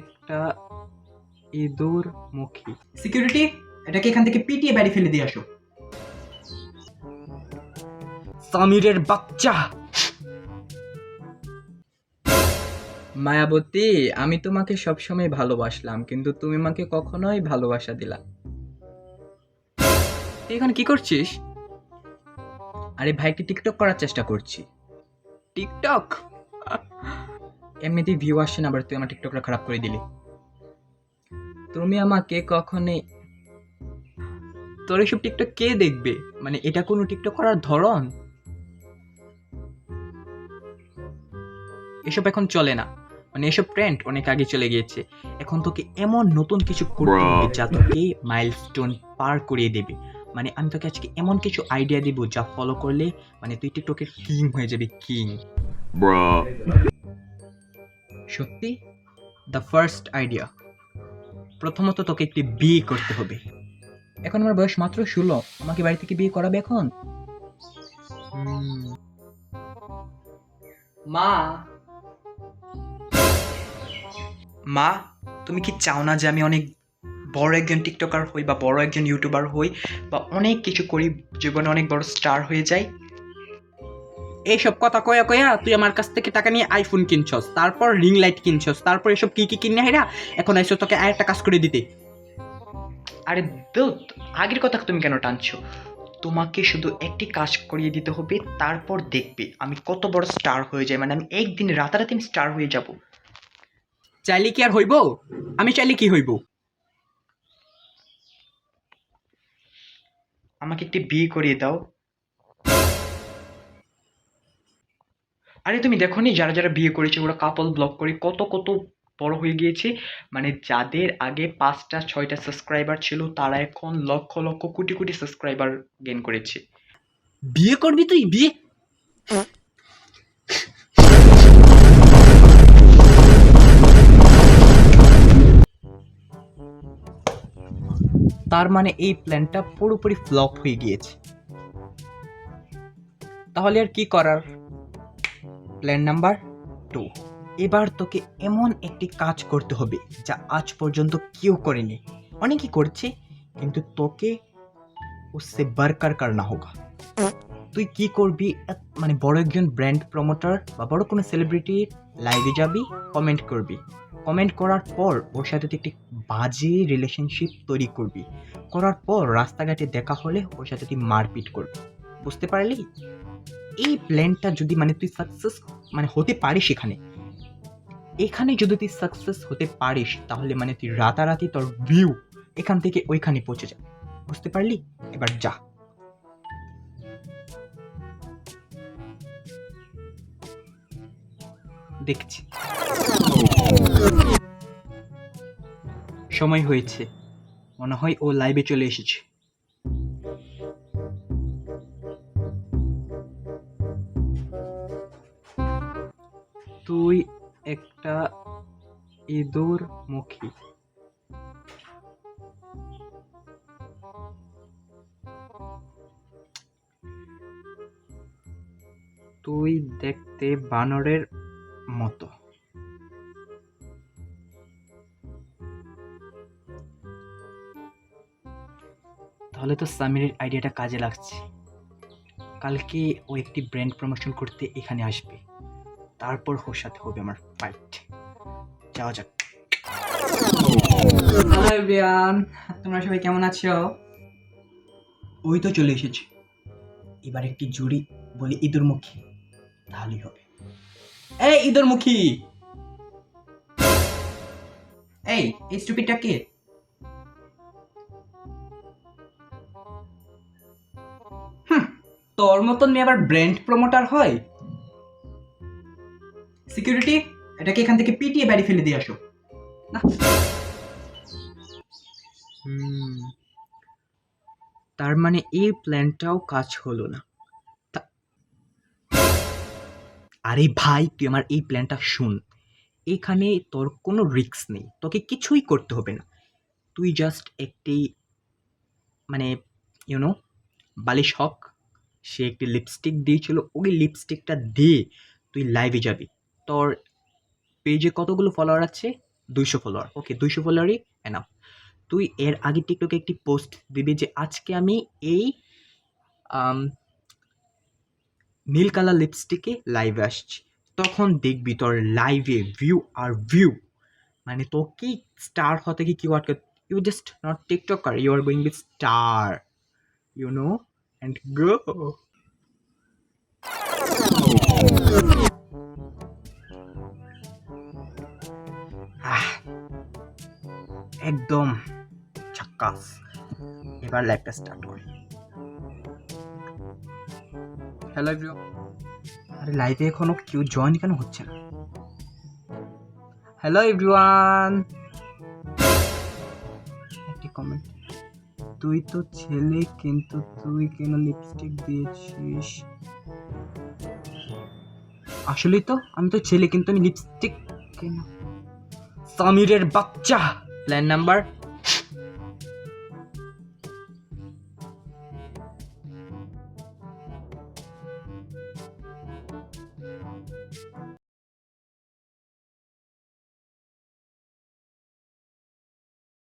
একটা ইঁদুর মুখী। সিকিউরিটি এটাকে এখান থেকে পিটিয়ে বাড়ি ফেলে দিয়ে আসো। সামিরের বাচ্চা। মায়াবতী আমি তোমাকে সবসময় ভালোবাসলাম কিন্তু তুমি আমাকে কখনোই ভালোবাসা দিলা তুই এখন কি করছিস? আরে ভাইকে টিকটক করার চেষ্টা করছি। টিকটক? এমনিতেই ভিউ আসছে না আবার তুই আমার টিকটকটা খারাপ করে দিলি। তুমি আমাকে কখনই তোর এসব টিকটক কে দেখবে? মানে এটা কোনো টিকটক করার ধরন? এসব এখন চলে না। মানে এসব ট্রেন্ড অনেক আগে চলে গিয়েছে। এখন তোকে এমন নতুন কিছু করতে হবে যা তোকে মাইলস্টোন পার করিয়ে দেবে। মানে আমি তোকে আজকে এমন কিছু আইডিয়া দিব যা ফলো করলে মানে তুই টিকটকের কিং হয়ে যাবি কিং. সত্যি? দ্য ফার্স্ট আইডিয়া প্রথমত তোকে একটি বিয়ে করতে হবে। এখন আমার বয়স মাত্র ষোলো আমাকে বাড়ি থেকে বিয়ে করাবে এখন? মা। মা তুমি কি চাও না যে আমি অনেক বড় একজন টিকটকার হই বা বড় একজন ইউটিউবার হই বা অনেক কিছু করি জীবনে অনেক বড় স্টার হয়ে যাই? এইসব কথা কয়া কয়া তুই আমার কাছ থেকে টাকা নিয়ে আইফোন কিনছস তারপর রিং লাইট কিনছস তারপর এসব কি কি কিনে হেরা? এখন আইসো তোকে আর একটা কাজ করে দিতে। আরে দুধ আগের কথা তুমি কেন টানছো? তোমাকে শুধু একটি কাজ করিয়ে দিতে হবে তারপর দেখবে আমি কত বড় স্টার হয়ে যাই মানে আমি একদিন রাতারাতি আমি স্টার হয়ে যাব। চাইলে কি আর হইব? আমি চাইলে কি হইব? আমাকে একটি বিয়ে করিয়ে দাও। আরে তুমি দেখো নি যারা যারা বিয়ে করেছে, ওরা কাপল ব্লগ করে কত কত বড় হয়ে গিয়েছে? মানে যাদের আগে পাঁচটা, ছয়টা সাবস্ক্রাইবার ছিল, তারা এখন লক্ষ লক্ষ, কোটি কোটি সাবস্ক্রাইবার গেন করেছে। বিয়ে করবি তুই? বিয়ে? তার মানে এই প্ল্যানটা পুরোপুরি ফ্লপ হয়ে গিয়েছে। তাহলে আর কি করার? প্ল্যান নাম্বার টু এবার তোকে এমন একটি কাজ করতে হবে যা আজ পর্যন্ত কেউ করেনি। অনেকেই করছে, কিন্তু তোকে উসে বারকার করনা হোগা তুই কি করবি? মানে বড় একজন ব্র্যান্ড প্রমোটার বা বড় কোনো সেলিব্রিটির লাইভে যাবি কমেন্ট করবি। কমেন্ট করার পর ওর সাথে তুই একটি বাজে রিলেশনশিপ তৈরি করবি। করার পর রাস্তাঘাটে দেখা হলে ওর সাথে তুই মারপিট করবি। বুঝতে পারলি? এই প্ল্যানটা যদি মানে তুই সাকসেস মানে হতে পারিস এখানে এখানে যদি তুই সাকসেস হতে পারিস, তাহলে মানে তুই রাতারাতি তোর ভিউ এখান থেকে ওইখানে পৌঁছে যাবে বুঝতে পারলি? এবার যা। দেখছি। সময় হয়েছে। মনে হয় ও লাইভে চলে এসেছে। তুই একটা ইঁদুর মুখী তুই দেখতে বানরের মতো। তাহলে তো সামিরের আইডিয়াটা কাজে লাগছে। কালকে ও একটি ব্র্যান্ড প্রমোশন করতে এখানে আসবে। তারপর ওর সাথে হবে আমার ফাইট যাওয়া যাক। হ্যালো এভরিওয়ান তোমরা সবাই কেমন আছো? ওই তো চলে এসেছে। এবার একটি জুড়ি বলি ইঁদুরমুখী তাহলেই হবে। এই ইঁদুরমুখী! এই এই স্টুপিটা কে? তোর মতন মেয়ে আবার ব্র্যান্ড প্রমোটার হয়? সিকিউরিটি এটাকে এখান থেকে পিটিয়ে বাড়ি ফেলে দিয়ে আসো। তার মানে এই প্ল্যানটাও কাজ হলো না। আরে ভাই, তুই আমার এই প্ল্যানটা শুন। এখানে তোর কোনো রিস্ক নেই। তোকে কিছুই করতে হবে না। তুই জাস্ট একটি মানে ইউনো বালিশ হক। সে একটি লিপস্টিক দিয়েছিল। ওই লিপস্টিকটা দিয়ে তুই লাইভে যাবি। তোর পেজে কতগুলো ফলোয়ার আছে? দুইশো ফলোয়ার ওকে দুইশো ফলোয়ারই এনাফ তুই এর আগে টিকটকে একটি পোস্ট দিবি যে, আজকে আমি এই নীল কালার লিপস্টিকে লাইভে আসছি। তখন দেখবি তোর লাইভে ভিউ আর ভিউ মানে তোকে স্টার হতে কি কেউ আটকে you just not TikToker you are going be star you know and go একদম চাক্কাস। এবার লাইভটা স্টার্ট করি। হ্যালো এভরিওয়ান আরে লাইভে এখনও কেউ জয়েন কেন হচ্ছে না? হ্যালো এভরিওয়ান একটি কমেন্ট তুই তো ছেলে কিন্তু তুই কেন লিপস্টিক দিয়েছিস? আসলেই তো আমি তো ছেলে কিন্তু আমি লিপস্টিক কেন? সামিরের বাচ্চা! Plan number